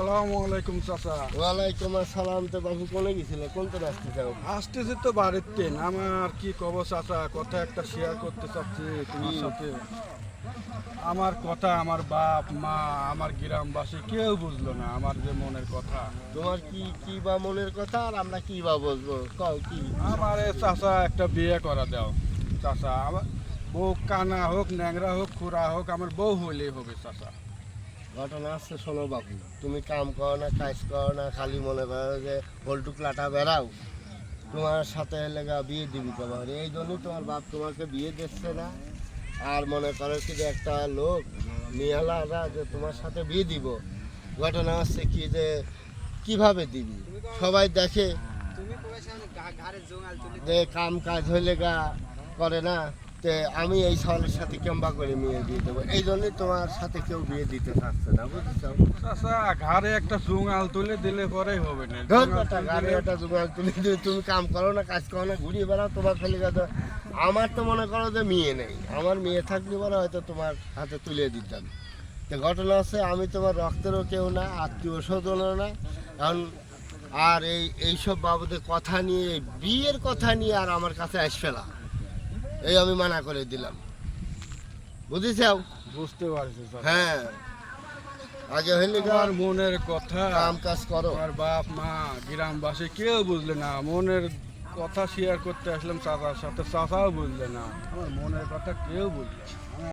আসসালামু আলাইকুম চাচা। ওয়ালাইকুম আসসালাম। তো বাবু কোনে গেছিলে? কোন তো রাস্তা যাও আসতেছে তো বাড়িতে আমার কি কব চাচা? কথা একটা শেয়ার করতে চাচ্ছি তোমার? সাথে। আমার কথা আমার বাপ মা আমার গ্রামবাসী কেউ বুঝলো না আমার যে মনের কথা। তোমার কি কি বা মনের কথা আর আমরা কি বা বুঝব? কও কি? আমার চাচা একটা বিয়ে করা দাও। চাচা আমার বউ কানা হোক ন্যাংরা হোক খুড়া হোক আমার বউ হলেই হবে চাচা। ঘটনা আছে শোনো বাবু তুমি কাম করো না কাজ করো না খালি মনে করো যে পল্টু ক্লাটা বেড়াও। তোমার সাথে লেগা বিয়ে দিবি তোমার। এই জন্যই তোমার বাপ তোমাকে বিয়ে দিচ্ছে না। আর মনে করো কি যে একটা লোক নিয়ালারা যে তোমার সাথে বিয়ে দিব। ঘটনা হচ্ছে কি যে কীভাবে দিবি? সবাই দেখে। যে কাম কাজ হইলে গা করে না। তে আমি এই সলের সাথে কেম্বা করে মেয়ে দিয়ে দেবো। এই জন্যই তোমার সাথে কেউ বিয়ে দিতে চাচ্ছে না বুঝছ? চাচা ঘাড়ে একটা জুঙাল তুলে দিলে পরেই হবে না। ধর জুঙাল বেটা, তুলে দিলে- তুমি কাম করো না কাজ করো না ঘুরিয়ে বেড়াও তোমার খালি কথা আমার তো মনে করো যে মেয়ে নেই। আমার মেয়ে থাকলে পরে হয়তো তোমার হাতে তুলে দিতাম। তো ঘটনা হচ্ছে আমি তোমার রক্তেরও কেউ না আত্মীয় স্বজনও না। কারণ আর এই এইসব বাবদে কথা নিয়ে বিয়ের কথা নিয়ে আর আমার কাছে আসবে না। এই আমি মানা করে দিলাম। বুঝেছাও? বুঝতে পারছি। হ্যাঁ। আগে হইলে আমার মনের কথা কাম কাজ করো। আর বাপ মা গ্রামবাসী কেউ বুঝলে না। মনের কথা শেয়ার করতে আসলাম চাচার সাথে চাচাও বুঝলে না। আমার মনের কথা কেউ বুঝলে না।